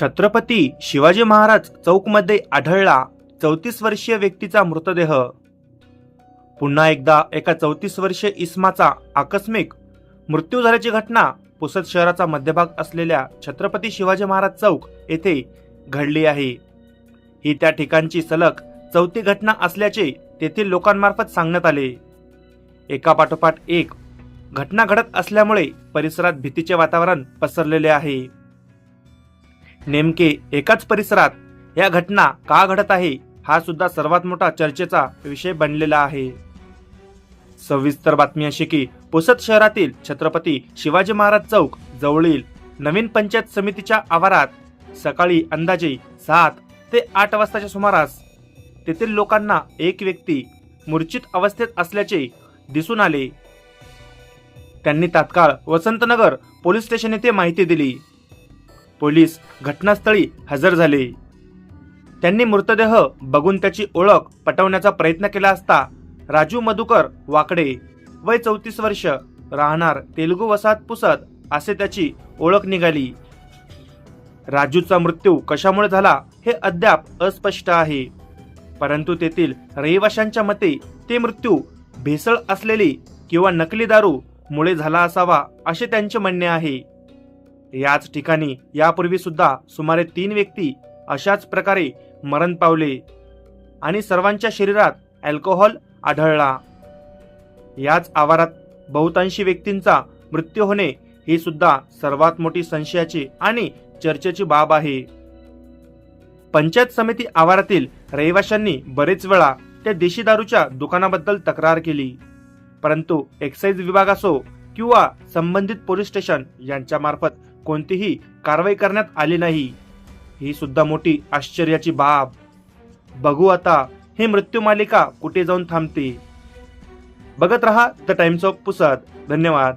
छत्रपती शिवाजी महाराज चौकमध्ये आढळला चौतीस वर्षीय व्यक्तीचा मृतदेह. पुन्हा एकदा एका चौतीस वर्षीय इस्माचा आकस्मिक मृत्यू झाल्याची घटना पुसद शहराचा मध्यभाग असलेल्या छत्रपती शिवाजी महाराज चौक येथे घडली आहे. ही त्या ठिकाणची सलग चौथी घटना असल्याचे तेथील लोकांमार्फत सांगण्यात आले. एका पाठोपाठ एक घटना घडत असल्यामुळे परिसरात भीतीचे वातावरण पसरलेले आहे. नेमके एकाच परिसरात या घटना का घडत आहे हा सुद्धा सर्वात मोठा चर्चेचा विषय बनलेला आहे. सविस्तर बातमी अशी की पुसद शहरातील छत्रपती शिवाजी महाराज चौक जवळील नवीन पंचायत समितीच्या आवारात सकाळी अंदाजे सात ते आठ वाजताच्या सुमारास तेथील लोकांना एक व्यक्ती मूर्छित अवस्थेत असल्याचे दिसून आले. त्यांनी तात्काळ वसंतनगर पोलीस स्टेशन येथे माहिती दिली. पोलीस घटनास्थळी हजर झाले. त्यांनी मृतदेह बघून त्याची ओळख पटवण्याचा प्रयत्न केला असता राजू मधुकर वाकडे वय चौतीस वर्ष राहणार तेलुगू वसाहत पुसत असे त्याची ओळख निघाली. राजूचा मृत्यू कशामुळे झाला हे अद्याप अस्पष्ट आहे. परंतु तेथील रहिवाशांच्या मते ते मृत्यू भेसळ असलेली किंवा नकली दारू मुळे झाला असावा असे त्यांचे म्हणणे आहे. याच ठिकाणी यापूर्वी सुद्धा सुमारे तीन व्यक्ती अशाच प्रकारे मरण पावले आणि सर्वांच्या शरीरात अल्कोहोल आढळला. याच आवारात बहुतांशी व्यक्तींचा मृत्यू होणे ही सुद्धा सर्वात मोठी संशयाची आणि चर्चेची बाब आहे. पंचायत समिती आवारातील रहिवाशांनी बरेच वेळा त्या देशी दारूच्या दुकानाबद्दल तक्रार केली. परंतु एक्साईज विभाग असो किंवा संबंधित पोलीस स्टेशन यांच्या मार्फत कोणतीही कारवाई करण्यात आली नाही. ही सुद्धा मोठी आश्चर्याची बाब. बघू आता ही मृत्यू मालिका कुठे जाऊन थांबते. बघत रहा द टाइम्स ऑफ पुसद. धन्यवाद.